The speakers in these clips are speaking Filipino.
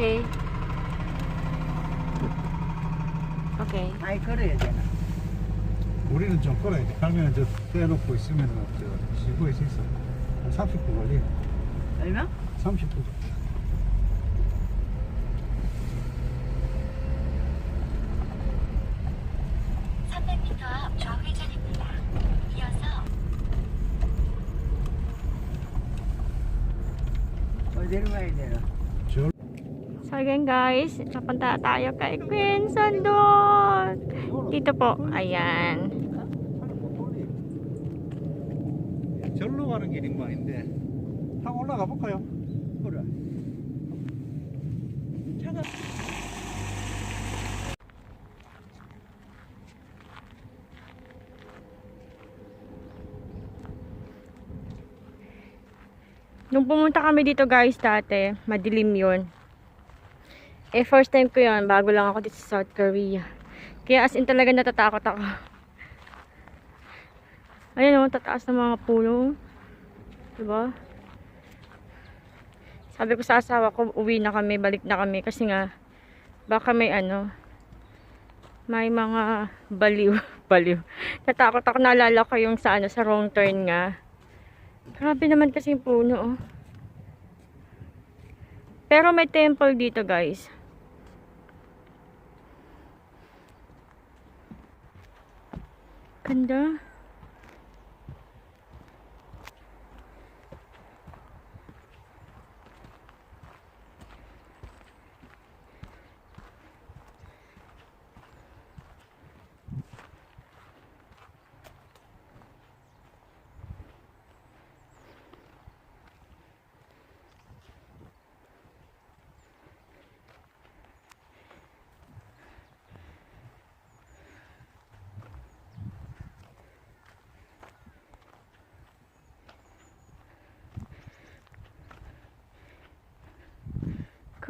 Okay. Okay. 많이 걸어야 되나? 우리는 좀 걸어야 돼. 가면은 저 빼놓고 있으면 저 쉬고 있을 수 있어. 한 30분 걸려. 얼마? 30분. 앞 좌회전입니다. 이어서 어디로 가야 되나? 저 So again guys, napunta tayo kay Queen Sandok. Dito po. Ayan. 절로 가는 길인 거 아닌데. 한번 올라가 볼까요? 그래. 차가 Nung pumunta kami dito guys dati, madilim yun. Eh first time ko yun, bago lang ako dito sa South Korea. Kaya as in talaga natatakot ako. Ayan o, tataas ng mga puno. Diba? Sabi ko sa asawa ko, uwi na kami, balik na kami. Kasi nga, baka may ano, may mga baliw. baliw. Natakot ako, naalala ko yung sa, ano, sa wrong turn nga. Grabe naman kasi yung puno, oh. Pero may temple dito, guys. Ganda.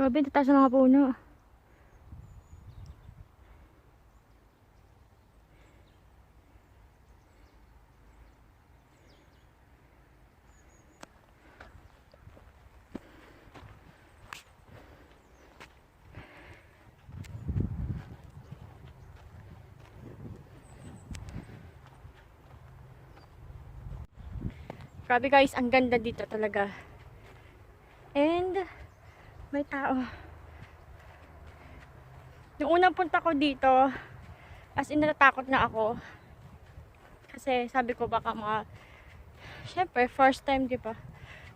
Grabe, tataas ng mga puno. Grabe guys, ang ganda dito talaga. May tao. Yung unang punta ko dito, as in natatakot na ako. Kasi sabi ko baka mga, syempre first time di ba?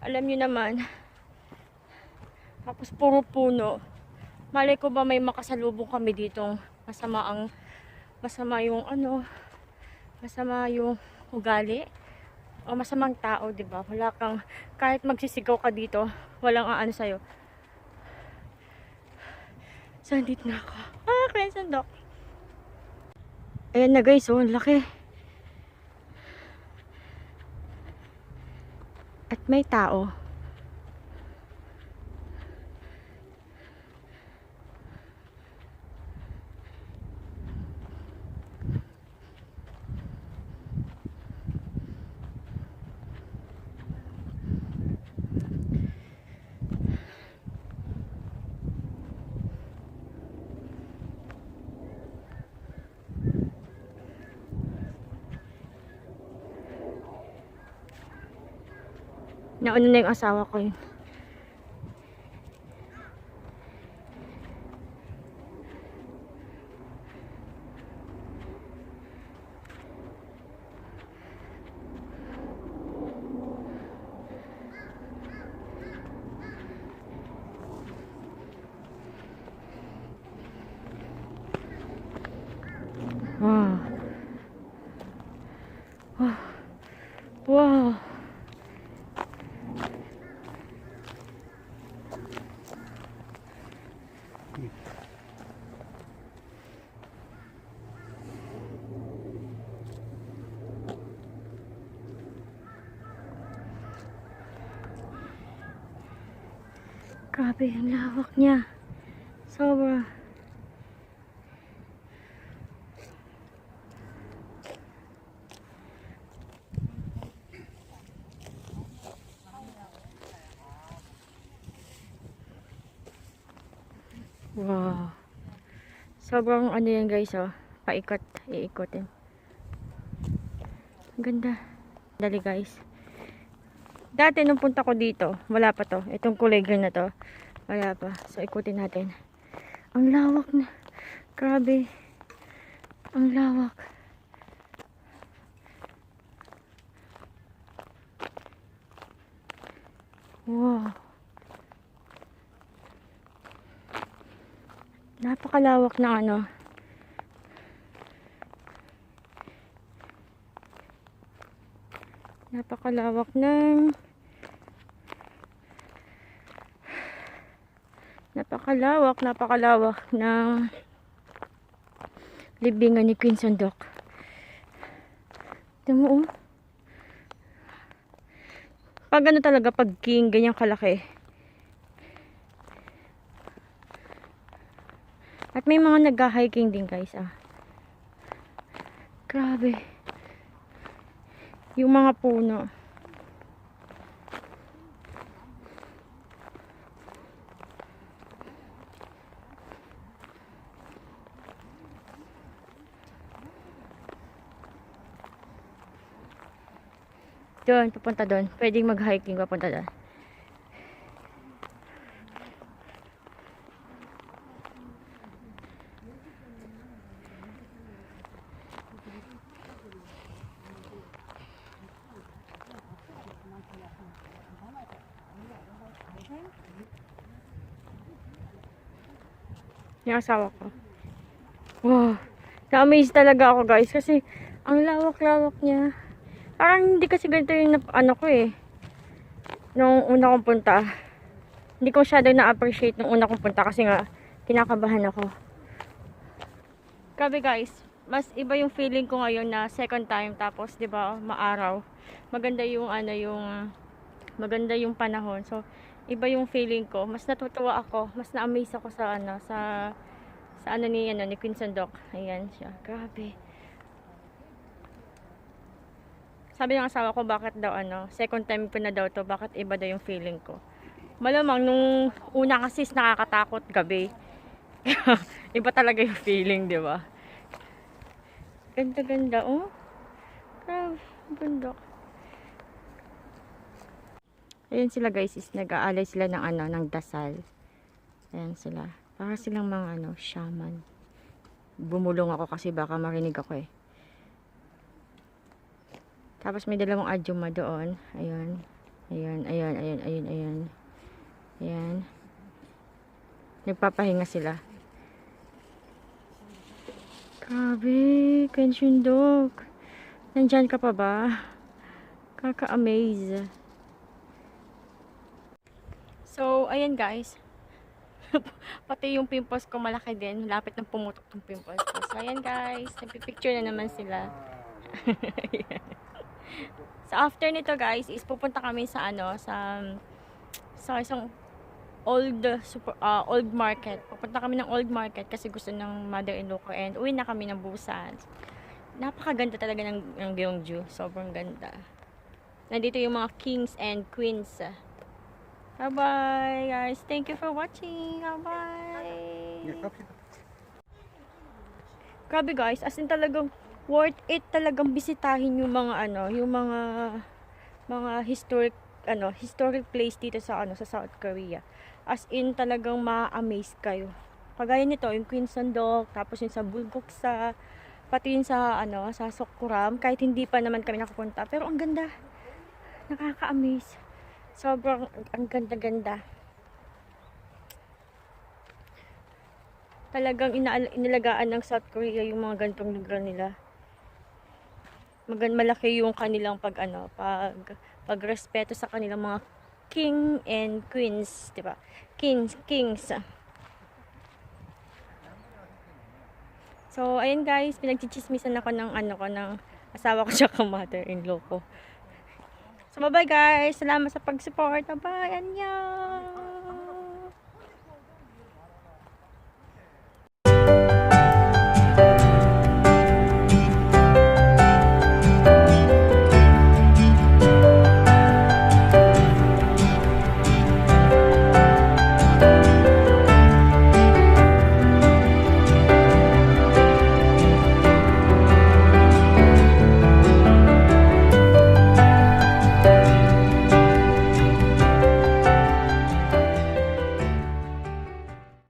Alam niyo naman. Tapos puro puno. Malay ko ba may makasalubong kami ditong masama ang, masama yung ano, masama yung ugali o masamang tao, 'di ba? Wala kang kahit magsisigaw ka dito, walang aano sa So, andito na ako. Ah, kaya sandok. Ayan na guys, oh, ang laki. At may tao. Nauna na yung asawa ko yun. Wow. Wow. Wow. Grabe, ang lawak niya. Sobra. Wow. Sobrang ano yan guys oh. Paikot. Iikotin. Ang Ganda. Dali guys. Dati nung punta ko dito, wala pa to. Itong kulay green na to. Wala pa. So ikutin natin. Ang lawak na. Grabe. Ang lawak. Wow. Napakalawak ng ano. Napakalawak ng Napakalawak, napakalawak ng libingan ni Queen Sandok. Tingnan mo, oh. Pag ano talaga, pag king, ganyan kalaki. At may mga nag-hiking din guys, ah. Grabe. Yung mga puno. Doon, papunta doon. Pwedeng mag-hiking papunta doon. Yung asawa ko. Wow. Na-amaze talaga ako guys kasi ang lawak-lawak niya. Parang hindi kasi ganito yung ano ko eh. Nung una kong punta. Hindi ko masyado na-appreciate nung una kong punta kasi nga kinakabahan ako. Grabe guys, mas iba yung feeling ko ngayon na second time tapos ba maaraw. Maganda yung ano yung maganda yung panahon. So iba yung feeling ko. Mas natutuwa ako, mas na-amaze ako sa ano sa sa ano ni ano ni Queen Sandok. Ayan siya. Grabe. Sabi ng asawa ko bakit daw ano, second time ko na daw to, bakit iba daw yung feeling ko. Malamang nung una kasi nakakatakot gabi. iba talaga yung feeling, di ba? Ganda-ganda, oh. Grabe, bundok. Ayan sila guys, is nag-aalay sila ng ano, ng dasal. Ayan sila. Para silang mga ano, shaman. Bumulong ako kasi baka marinig ako eh. Tapos may dalawang adyuma doon. Ayun. Ayun, ayun, ayun, ayun, ayun. Ayan. Nagpapahinga sila. Grabe, Kenshin Dog. Nandyan ka pa ba? Kaka-amaze. So, ayan guys. Pati yung pimples ko malaki din. Lapit ng pumutok tong pimples ko. So, ayan guys. Nagpipicture na naman sila. So after nito guys, is pupunta kami sa ano, sa sa isang old super ah, old market. Pupunta kami ng old market kasi gusto ng mother-in-law ko and uwi na kami ng Busan. Napakaganda talaga ng, ng Gyeongju. Sobrang ganda. Nandito yung mga kings and queens. Bye-bye guys. Thank you for watching. Bye-bye. Grabe guys, as in talagang worth it talagang bisitahin yung mga ano, yung mga mga historic ano, historic place dito sa ano sa South Korea. As in talagang ma-amaze kayo. Kagaya nito, yung Queen Sandok, tapos yung sa Bulgoksa, pati yung sa ano, sa Sokuram, kahit hindi pa naman kami nakapunta, pero ang ganda. Nakaka-amaze. Sobrang ang ganda-ganda. Talagang ina- ng South Korea yung mga gantong lugar nila magan malaki yung kanilang pag ano pag pagrespeto sa kanilang mga king and queens, 'di ba? Kings, kings. So, ayun guys, pinagchichismisan ako ng ano ko ng asawa ko tsaka mother-in-law ko. So, bye-bye guys. Salamat sa pag-support. Bye, annyeong!